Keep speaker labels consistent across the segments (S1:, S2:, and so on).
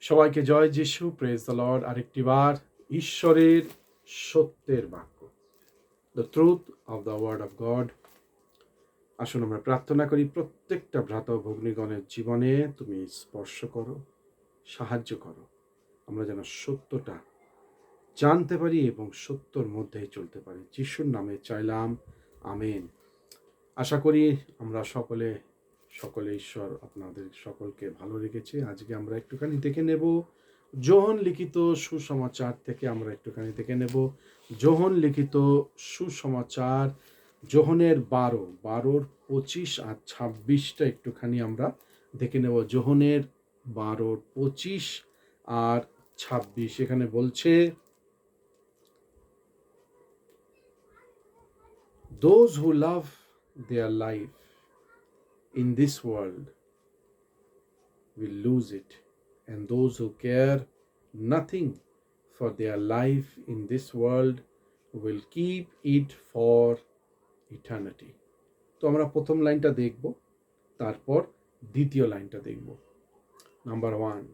S1: সবাইকে জয় যিশু praise the Lord আরেকটিবার ঈশ্বরের সত্যের বাক্য। The truth of the word of God আসুন আমরা প্রার্থনা করি, প্রত্যেকটা ভ্রাতা ভগ্নীগণের জীবনে তুমি স্পর্শ করো, সাহায্য করো। আমরা যেন সত্যটা জানতে পারি এবং সত্যর মধ্যেই চলতে পারি। যিশুর নামে চাইলাম, আমেন। আশা করি আমরা সকলে সকলে ঈশ্বর আপনাদের সকলকে ভালো রেখেছে। আজকে আমরা একটুখানি দেখে নেব যোহন লিখিত সুসমাচার থেকে আমরা একটুখানি দেখে নেব। যোহন লিখিত সুসমাচার যোহনের বারো, বারোর পঁচিশ আর ছাব্বিশটা একটুখানি আমরা দেখে নেব। যোহনের বারোর পঁচিশ আর ছাব্বিশ, এখানে বলছে, those who love there life in this world will lose it, and those who care nothing for their life in this world will keep it for eternity. তো আমরা প্রথম লাইনটা দেখব তারপর দ্বিতীয় লাইনটা দেখব নাম্বার ওয়ান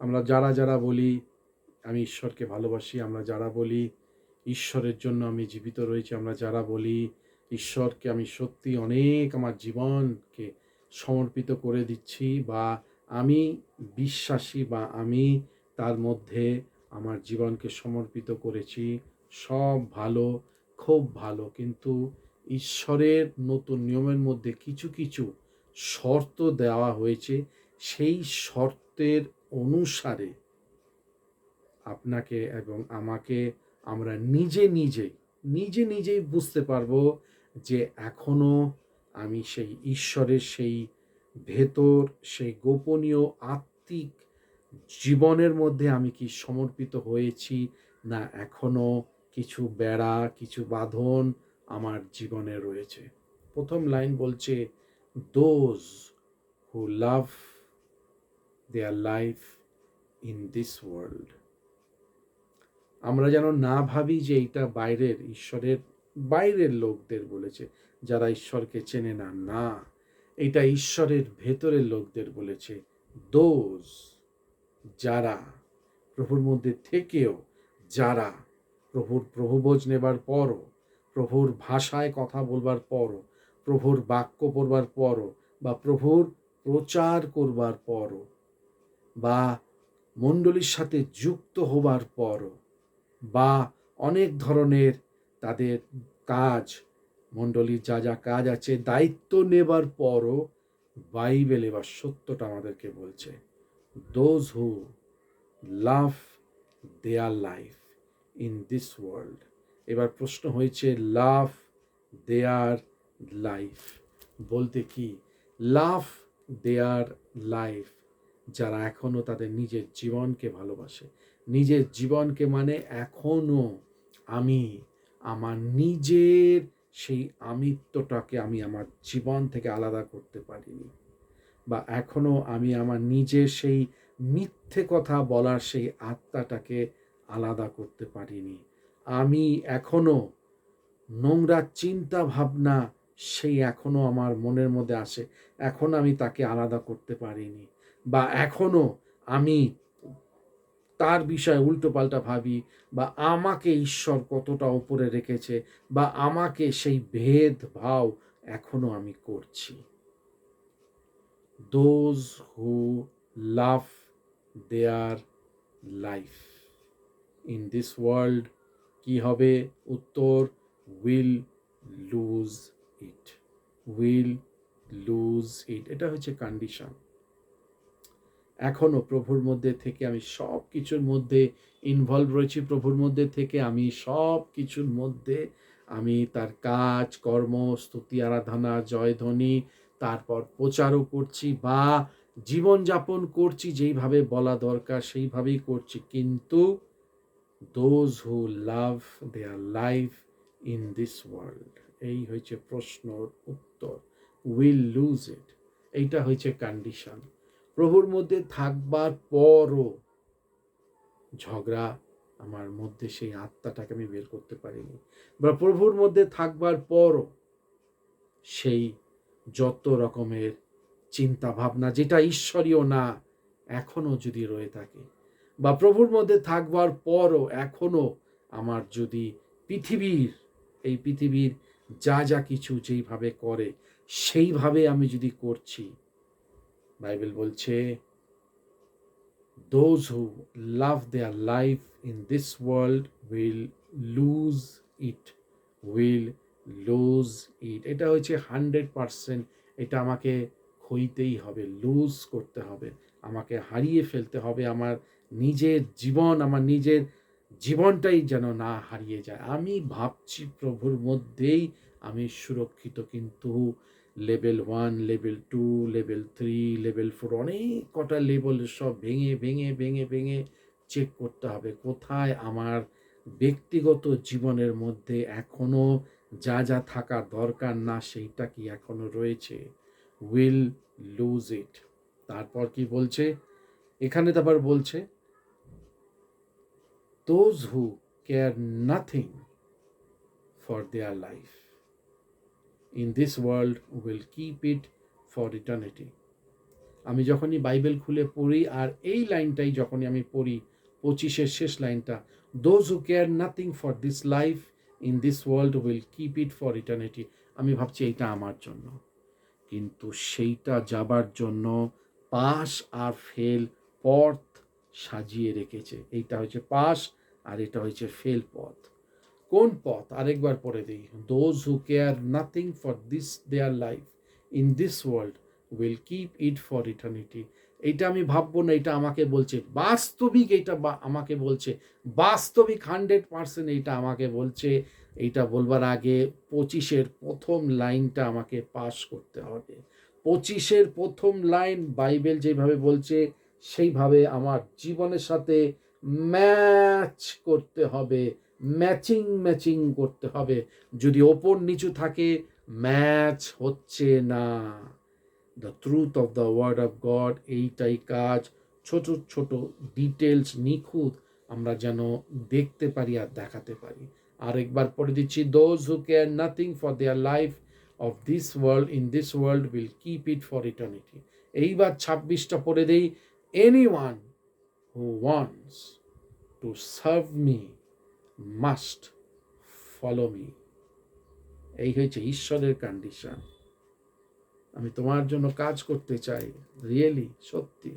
S1: আমরা যারা যারা বলি আমি ঈশ্বরকে ভালোবাসি আমরা যারা বলি ঈশ্বরের জন্য আমি জীবিত রয়েছি আমরা যারা বলি ঈশ্বরকে আমি সত্যি অনেক আমার জীবনকে সমর্পিত করে দিচ্ছি বা আমি বিশ্বাসী বা আমি তার মধ্যে আমার জীবনকে সমর্পিত করেছি। সব ভালো, খুব ভালো। কিন্তু ঈশ্বরের নতুন নিয়মের মধ্যে কিছু কিছু শর্ত দেওয়া হয়েছে। সেই শর্তের অনুসারে আপনাকে এবং আমাকে আমরা নিজে নিজেই নিজে, নিজেই বুঝতে পারব যে এখনও আমি সেই ঈশ্বরের সেই ভেতর, সেই গোপনীয় আত্মিক জীবনের মধ্যে আমি কি সমর্পিত হয়েছি না এখনও কিছু বেড়া, কিছু বাঁধন আমার জীবনে রয়েছে? প্রথম লাইন বলছে those who love their life in this world আমরা যেন না ভাবি যে এইটা বাইরের ঈশ্বরের বাইরের লোকদের বলেছে, যারা ঈশ্বরকে চেনে না না। এটা ঈশ্বরের ভেতরের লোকদের বলেছে। দোষ যারা, প্রভুর মধ্যে থেকেও যারা, প্রভুর প্রভুবোজ নেবার পরও, প্রভুর ভাষায় কথা বলবার পরও, প্রভুর বাক্য পড়বার পরও, বা প্রভুর প্রচার করবার পরও, বা মণ্ডলীর সাথে যুক্ত হবার পরও, বা অনেক ধরনের তাদের কাজ, মণ্ডলীর যা যা কাজ আছে, দায়িত্ব নেবার পরও বাইবেল এবার সত্যটা আমাদেরকে বলছে। Those who love their life in this world এবার প্রশ্ন হয়েছে লাভ দেয়ার লাইফ বলতে কি? লাভ দেয়ার লাইফ যারা এখনও তাদের নিজের জীবনকে ভালোবাসে। নিজের জীবনকে মানে এখনও আমি আমার নিজের সেই আমিত্বটাকে আমি আমার জীবন থেকে আলাদা করতে পারিনি। বা এখনও আমি আমার নিজের সেই মিথ্যে কথা বলার সেই আত্মাটাকে আলাদা করতে পারিনি। আমি এখনও নোংরা চিন্তা ভাবনা সেই এখনও আমার মনের মধ্যে আসে। এখন আমি তাকে আলাদা করতে পারিনি। বা এখনও আমি তার বিষয়ে উল্টোপাল্টা ভাবি বা আমাকে ঈশ্বর কতটা উপরে রেখেছে বা আমাকে সেই ভেদভাব এখনও আমি করছি। Those who love their life in this world কি হবে? উত্তর will lose it will lose it এটা হচ্ছে কন্ডিশন এখনও প্রভুর মধ্যে থেকে আমি সব কিছুর মধ্যে ইনভলভ রয়েছি। প্রভুর মধ্যে থেকে আমি সব কিছুর মধ্যে আমি তার কাজ, কর্ম, স্তুতি, আরাধনা জয়ধ্বনি তারপর প্রচারও করছি বা জীবনযাপন করছি যেইভাবে বলা দরকার সেইভাবেই করছি। কিন্তু those who love their life in this world এই হয়েছে প্রশ্নর উত্তর। উইল লুজ ইট এইটা হয়েছে কন্ডিশন প্রভুর মধ্যে থাকবার পরও ঝগড়া আমার মধ্যে সেই আত্মাটাকে আমি বের করতে পারিনি। বা প্রভুর মধ্যে থাকবার পরও সেই যত রকমের চিন্তা ভাবনা যেটা ঈশ্বরীয় না, এখনও যদি রয়ে থাকে। বা প্রভুর মধ্যে থাকবার পরও এখনও আমার যদি পৃথিবীর, এই পৃথিবীর যা যা কিছু যেইভাবে করে, সেইভাবে আমি যদি করছি বাইবেল বলছে, those who love their life in this world will lose it will lose it এটা হচ্ছে হান্ড্রেড পারসেন্ট, এটা আমাকে হইতেই হবে লুজ করতে হবে। আমাকে হারিয়ে ফেলতে হবে, আমার নিজের জীবন, আমার নিজের জীবনটাই যেন না হারিয়ে যায়। আমি ভাবছি প্রভুর মধ্যেই আমি সুরক্ষিত কিন্তু level one, level two, level three, level four, অনেক কটা লেভেল সব ভেঙে ভেঙে ভেঙে ভেঙে চেক করতে হবে। কোথায় আমার ব্যক্তিগত জীবনের মধ্যে এখনও যা যা থাকা দরকার না সেইটা কি এখনও রয়েছে? উইল লুজ ইট তারপর কি বলছে? এখানে তো আবার বলছে those who care nothing for their life in this world will keep it for eternity আমি যখনই বাইবেল খুলে পড়ি, আর এই লাইনটাই যখনই আমি পড়ি, পঁচিশের শেষ লাইনটা those who care nothing for this life in this world will keep it for eternity আমি ভাবছি এইটা আমার জন্য। কিন্তু সেইটা যাবার জন্য পাস আর ফেল পথ সাজিয়ে রেখেছে। এইটা হচ্ছে পাস আর এটা হচ্ছে ফেল পথ। কোন পথ আরেকবার পড়ে দিই? Those who care nothing for this their life in this world will keep it for eternity এইটা আমি ভাববো না এটা আমাকে বলছে। বাস্তবিক বা আমাকে বলছে। বাস্তবিক হান্ড্রেড পার্সেন্ট এইটা আমাকে বলছে। এইটা বলবার আগে পঁচিশের প্রথম লাইনটা আমাকে পাস করতে হবে। পঁচিশের প্রথম লাইন বাইবেল যেভাবে বলছে, সেইভাবে আমার জীবনের সাথে ম্যাচ করতে হবে, ম্যাচিং ম্যাচিং করতে হবে। যদি ওপর নিচু থাকে, ম্যাচ হচ্ছে না। The truth of the word of God, এইটাই কাজ। ছোট ছোট ডিটেলস নিখুঁত আমরা যেন দেখতে পারি আর দেখাতে পারি। আর একবার পড়ে দিচ্ছি those who care nothing for their life of this world in this world will keep it for eternity এইবার ছাব্বিশটা পড়ে দেই any one who wants to serve me must follow me এই হয়েছে ঈশ্বরের কন্ডিশন আমি তোমার জন্য কাজ করতে চাই রিয়েলি সত্যি।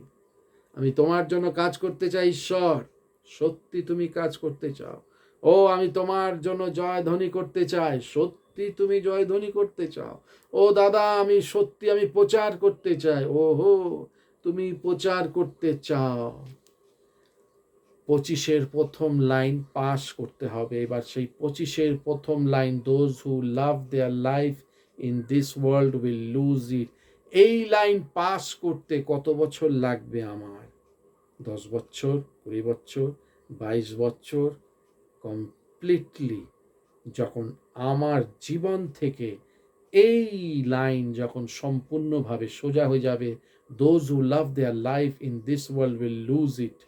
S1: আমি তোমার জন্য কাজ করতে চাই, ঈশ্বর, সত্যি তুমি কাজ করতে চাও। ও, আমি তোমার জন্য জয়ধ্বনি করতে চাই, সত্যি তুমি জয়ধ্বনি করতে চাও। ও, দাদা, আমি সত্যি, আমি প্রচার করতে চাই। ও হো তুমি প্রচার করতে চাও। পঁচিশের প্রথম লাইন পাস করতে হবে। এবার সেই পঁচিশের প্রথম line those who love their life in this world will lose it এই লাইন পাস করতে কত বছর লাগবে আমার? দশ বছর, কুড়ি বছর, বাইশ বছর কমপ্লিটলি যখন আমার জীবন থেকে এই লাইন যখন সম্পূর্ণভাবে সোজা হয়ে যাবে those who love their life in this world will lose it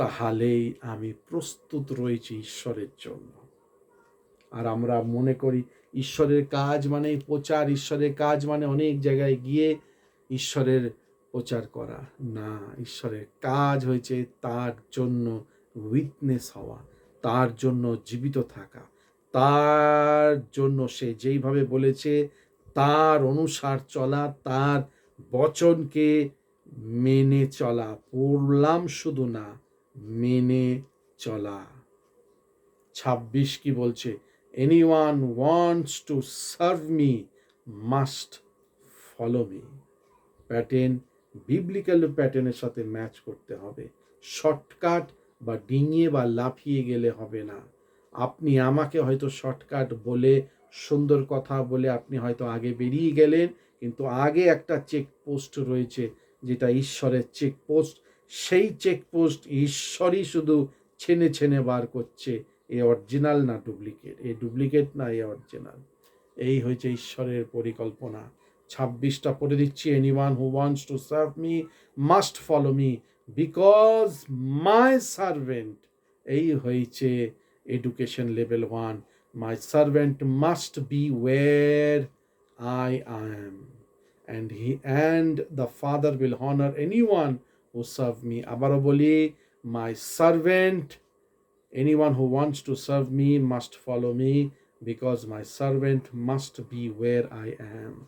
S1: তাহলেই আমি প্রস্তুত রয়েছি ঈশ্বরের জন্য। আর আমরা মনে করি ঈশ্বরের কাজ মানে প্রচার, ঈশ্বরের কাজ মানে অনেক জায়গায় গিয়ে ঈশ্বরের প্রচার করা। না, ঈশ্বরের কাজ হয়েছে তার জন্য উইটনেস হওয়া, তার জন্য জীবিত থাকা, তার জন্য সে যেইভাবে বলেছে, তার অনুসার চলা, তার বচনকে মেনে চলা। পড়লাম শুধু না মেনে চলা। ছাব্বিশ কি বলছে? Any one wants to serve me must follow me pattern biblical প্যাটার্নের সাথে ম্যাচ করতে হবে। শর্টকাট বা ডিঙিয়ে বা লাফিয়ে গেলে হবে না। আপনি আমাকে হয়তো শর্টকাট বলে, সুন্দর কথা বলে আপনি হয়তো আগে বেরিয়ে গেলেন, কিন্তু আগে একটা চেকপোস্ট রয়েছে, যেটা ঈশ্বরের চেকপোস্ট সেই চেকপোস্ট ঈশ্বরই শুধু ছেনে ছেনে বার করছে এ অরিজিনাল না ডুপ্লিকেট এ ডুপ্লিকেট না এ অরিজিনাল এই হয়েছে ঈশ্বরের পরিকল্পনা। ছাব্বিশটা পড়ে দিচ্ছি। Any one who wants to serve me must follow me because my servant এই হয়েছে education level one my servant must be where I I am and he, and the father will honor anyone who serve me. আবারও বলি my servant. Anyone who wants to serve me must follow me, because my servant must be where I am.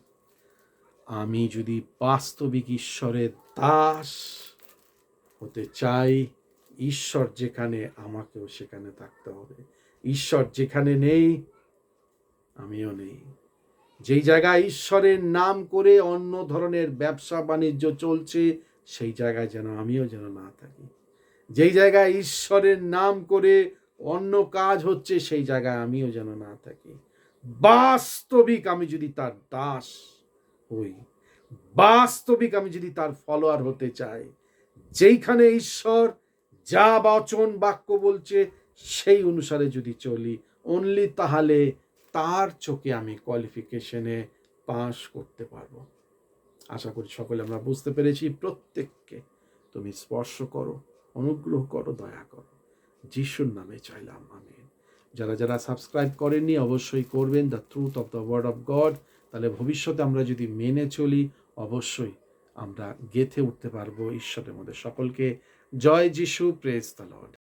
S1: আমি যদি বাস্তবিক ঈশ্বরের দাস হতে চাই, ঈশ্বর যেখানে, আমাকেও সেখানে থাকতে হবে। ঈশ্বর যেখানে নেই, আমিও নেই। যেই জায়গায় ঈশ্বরের নাম করে অন্য ধরনের ব্যবসা বাণিজ্য চলছে সেই জায়গায় যেন আমিও যেন না থাকি। যেই জায়গায় ঈশ্বরের নাম করে অন্য কাজ হচ্ছে, সেই জায়গায় আমিও যেন না থাকি। বাস্তবিক আমি যদি তার দাস হই, বাস্তবিক আমি যদি তার ফলোয়ার হতে চাই, যেইখানে ঈশ্বর যা বচন বাক্য বলছে, সেই অনুসারে যদি চলি অনলি তাহলে তার চোখে আমি কোয়ালিফিকেশনে পাশ করতে পারব। আশা করি সকলে আমরা বুঝতে পেরেছি, প্রত্যেককে তুমি স্পর্শ করো, অনুগ্রহ করো, দয়া করো। যিশুর নামে চাইলাম আমি যারা যারা সাবস্ক্রাইব করেননি, অবশ্যই করবেন the truth of the word of God তাহলে ভবিষ্যতে আমরা যদি মেনে চলি, অবশ্যই আমরা গেথে উঠতে পারব, ঈশ্বরের মধ্যে। সকলকে জয় যিশু প্রেস দ্য লর্ড